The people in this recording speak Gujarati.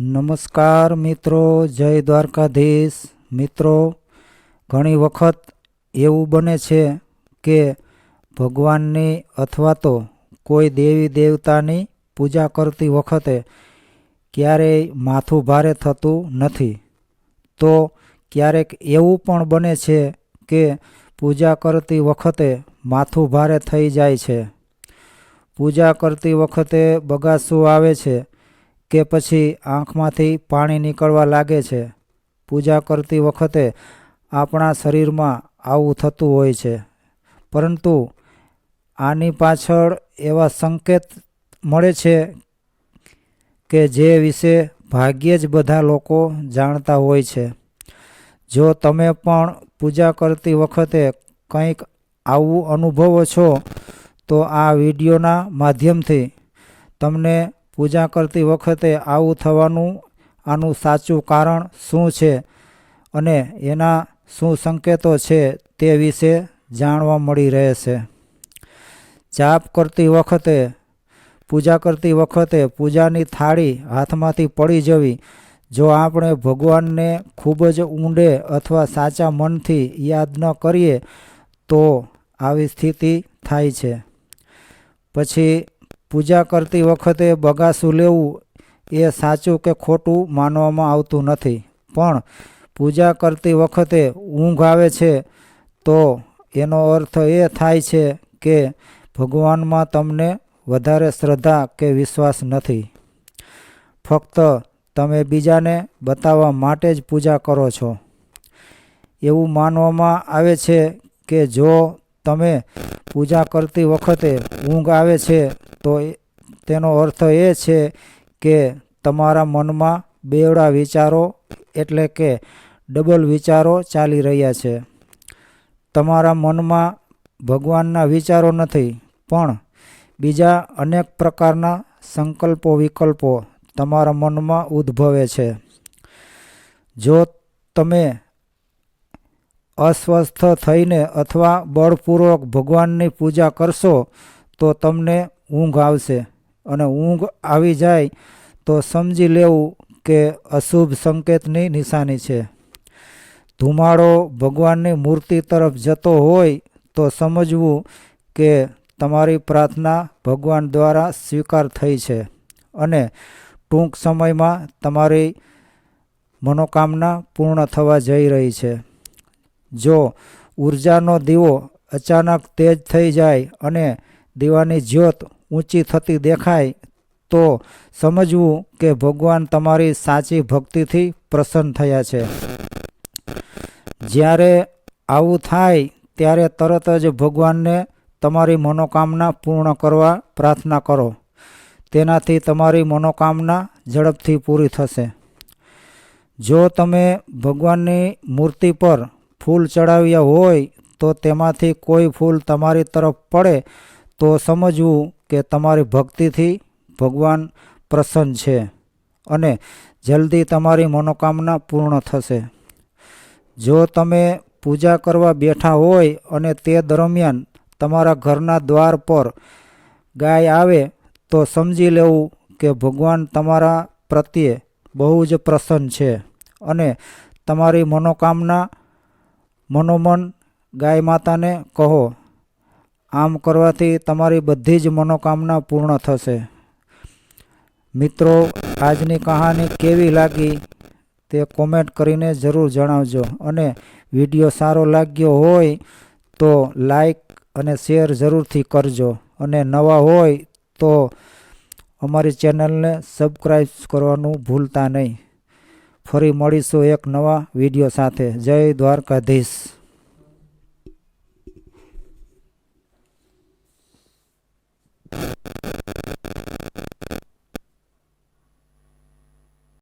નમસ્કાર મિત્રો, જય દ્વારકાધીશ. મિત્રો, ઘણી વખત એવું બને છે કે ભગવાનની અથવા તો કોઈ દેવી દેવતાની પૂજા કરતી વખતે ક્યારેય માથું ભારે થતું નથી. તો ક્યારેક એવું પણ બને છે કે પૂજા કરતી વખતે માથું ભારે થઈ જાય છે. પૂજા કરતી વખતે બગાસું આવે છે. કે પછી આંખમાંથી પાણી નીકળવા લાગે છે. પૂજા કરતી વખતે આપણા શરીરમાં આવું થતું હોય છે. પરંતુ આની પાછળ એવા સંકેત મળે છે કે જે વિશે ભાગ્યે જ બધા લોકો જાણતા હોય છે. જો તમે પણ પૂજા કરતી વખતે કંઈક આવું અનુભવો છો, તો આ વિડીયોના માધ્યમથી તમને પૂજા કરતી વખતે આવું થવાનું આનું સાચું કારણ શું છે અને એના શું સંકેતો છે તે વિશે જાણવા મળી રહેશે. જાપ કરતી વખતે, પૂજા કરતી વખતે પૂજાની થાળી હાથમાંથી પડી જવી, જો આપણે ભગવાનને ખૂબ જ ઊંડે અથવા સાચા મનથી યાદ ન કરીએ, તો આવી સ્થિતિ થાય છે. પછી પૂજા કરતી વખતે બગાસું લેવું એ સાચું કે ખોટું માનવામાં આવતું નથી. પણ પૂજા કરતી વખતે ઊંઘ આવે છે તો એનો અર્થ એ થાય છે કે ભગવાનમાં તમને વધારે શ્રદ્ધા કે વિશ્વાસ નથી. ફક્ત તમે બીજાને બતાવવા માટે જ પૂજા કરો છો. એવું માનવામાં આવે છે કે જો તમે પૂજા કરતી વખતે ઊંઘ આવે છે તો તેનો અર્થ એ છે કે તમારા મનમાં બેવડા વિચારો એટલે કે ડબલ વિચારો ચાલી રહ્યા છે. તમારા મનમાં ભગવાનના વિચારો નથી, પણ બીજા અનેક પ્રકારના સંકલ્પો વિકલ્પો તમારા મનમાં ઉદ્ભવે છે. જો તમે અસ્વસ્થ થઈને અથવા બળપૂર્વક ભગવાનની પૂજા કરશો, તો તમને ઊંઘ આવશે અને ઊંઘ આવી જાય તો સમજી લેવું કે અશુભ સંકેતની નિશાની છે. ધુમાડો ભગવાનની મૂર્તિ તરફ જતો હોય તો સમજવું કે તમારી પ્રાર્થના ભગવાન દ્વારા સ્વીકાર થઈ છે અને ટૂંક સમયમાં તમારી મનોકામના પૂર્ણ થવા જઈ રહી છે. જો ઉર્જાનો દીવો અચાનક તેજ થઈ જાય અને દીવાની જ્યોત ઊંચી થતી દેખાય તો સમજવું કે ભગવાન તમારી સાચી ભક્તિથી પ્રસન્ન થયા છે. જ્યારે આવું થાય, ત્યારે તરત જ ભગવાનને તમારી મનોકામના પૂર્ણ કરવા પ્રાર્થના કરો. તેનાથી તમારી મનોકામના ઝડપથી પૂરી થશે. જો તમે ભગવાનની મૂર્તિ પર ફૂલ ચડાવ્યા હોય, તો તેમાંથી કોઈ ફૂલ તમારી તરફ પડે, તો સમજવું કે તમારી ભક્તિથી ભગવાન પ્રસન્ન છે અને જલ્દી તમારી મનોકામના પૂર્ણ થશે. જો તમે પૂજા કરવા બેઠા હોય અને તે દરમિયાન તમારા ઘરના દ્વાર પર ગાય આવે, તો સમજી લેવું કે ભગવાન તમારા પ્રત્યે બહુ જ પ્રસન્ન છે અને તમારી મનોકામના મનોમન ગાય માતાને કહો. આમ કરવાથી તમારી બધી જ મનોકામના પૂર્ણ થશે. મિત્રો, આજની કહાની કેવી લાગી તે કોમેન્ટ કરીને જરૂર જણાવજો અને વીડિયો સારો લાગ્યો હોય તો લાઈક અને શેર જરૂરથી કરજો અને નવા હોય તો અમારી ચેનલને સબસ્ક્રાઈબ કરવાનું ભૂલતા નહીં. ફરી મળીશું એક નવા વીડિયો સાથે. જય દ્વારકાધીશ.